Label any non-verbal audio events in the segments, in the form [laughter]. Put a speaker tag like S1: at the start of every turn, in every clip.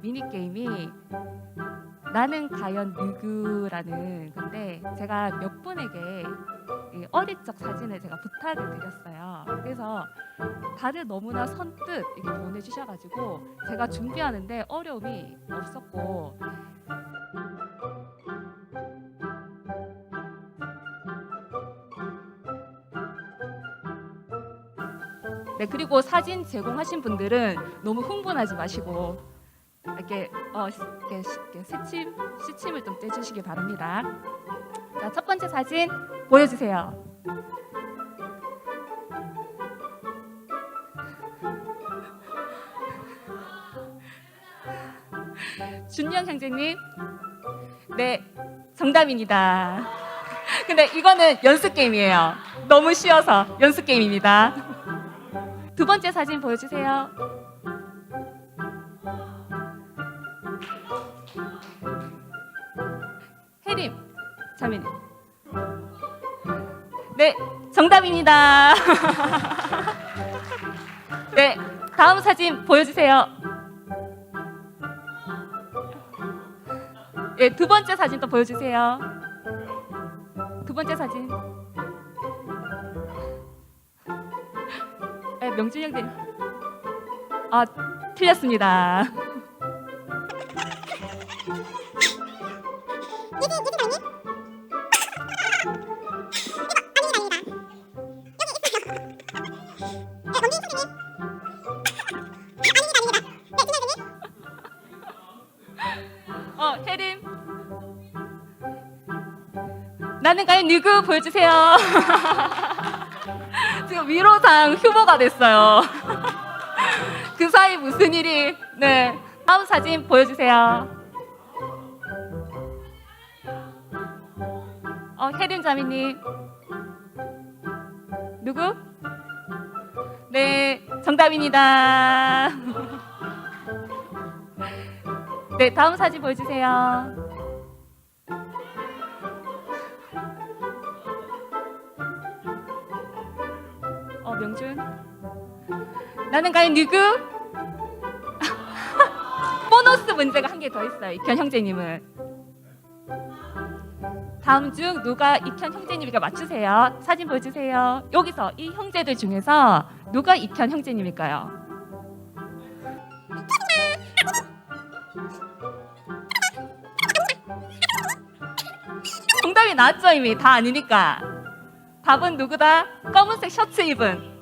S1: 미니 게임이 나는 과연 누구라는 건데 제가 몇 분에게 이 어릴 적 사진을 제가 부탁을 드렸어요. 그래서 다들 너무나 선뜻 이렇게 보내주셔가지고 제가 준비하는데 어려움이 없었고 네 그리고 사진 제공하신 분들은 너무 흥분하지 마시고 이렇게 어 시- 이렇게, 시- 이렇게 새침 시침을 좀 떼주시기 바랍니다. 자 첫 번째 사진 보여주세요. [laughs] 준영 형제님, 네 정답입니다. [laughs] 근데 이거는 연습 게임이에요. 너무 쉬워서 연습 게임입니다. 두 번째 사진 보여주세요. 혜림, 자매님. 네, 정답입니다. [laughs] 네, 다음 사진 보여주세요. 네, 두 번째 사진 또 보여주세요. 두 번째 사진. 네, 명준 형님. 아, 틀렸습니다. [laughs] 어, 혜림. 나는 과연 누구 보여주세요. [laughs] 지금 위로상 휴보가 됐어요. [laughs] 그 사이 무슨 일이? 네. 다음 사진 보여주세요. 어, 혜림 자매님. 누구? 네, 정답입니다. [laughs] 네, 다음 사진 보여주세요. 명준. 나는 과연 누구? [laughs] 보너스 문제가 한 개 더 있어요. 이현 형제님은. 다음 중 누가 이현 형제님일까 맞추세요. 사진 보여주세요. 여기서 이 형제들 중에서 누가 이현 형제님일까요? 정답이 나왔죠 이미 다 아니니까 답은 누구다? 검은색 셔츠 입은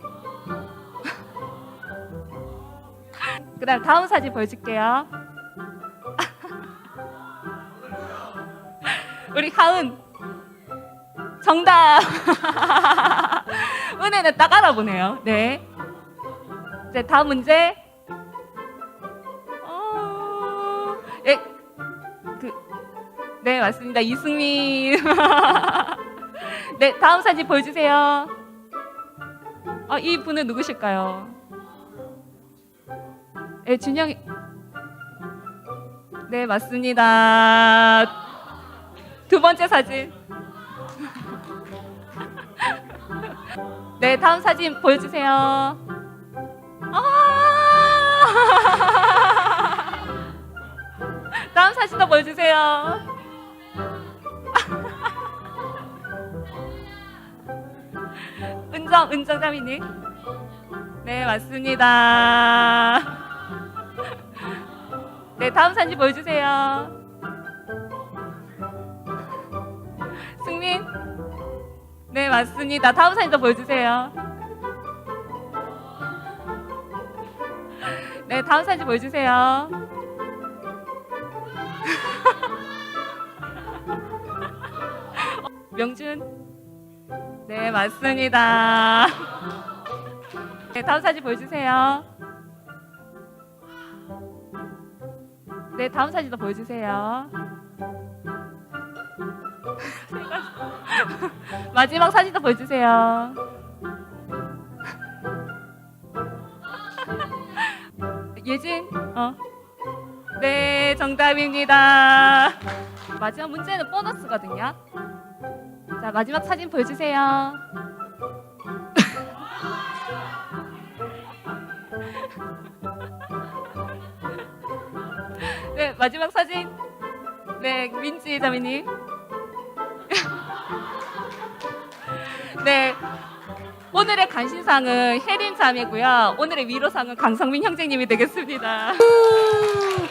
S1: 그다음 다음 사진 보여줄게요. [laughs] 우리 하은. 정답. [laughs] 은혜는 딱 알아보네요. 네. 이제 다음 문제. 어... 예, 그, 네 맞습니다. 이승민. [laughs] 네 다음 사진 보여주세요. 어, 이 분은 누구실까요? 네 준영이. 네 맞습니다. 두 번째 사진. [laughs] 네 다음 사진 보여주세요. 아! [laughs] 다음 사진도 보여주세요. [laughs] 은정 은정 자매님. 네 맞습니다 네 다음 사진 보여주세요. 승민? 네 맞습니다. 다음 사진도 보여주세요. 네 다음 사진 보여주세요. [laughs] 명준? 네 맞습니다. 네 다음 사진 보여주세요 네 다음 사진도 보여주세요. [laughs] 마지막 사진도 보여주세요. [laughs] 예진 어. 네 정답입니다. 마지막 문제는 보너스거든요. 자 마지막 사진 보여주세요 마지막 사진. 네, 민지 자매님. [laughs] 네. 오늘의 간신상은 혜린 자매고요. 오늘의 위로상은 강성민 형제님이 되겠습니다.
S2: 우! [laughs]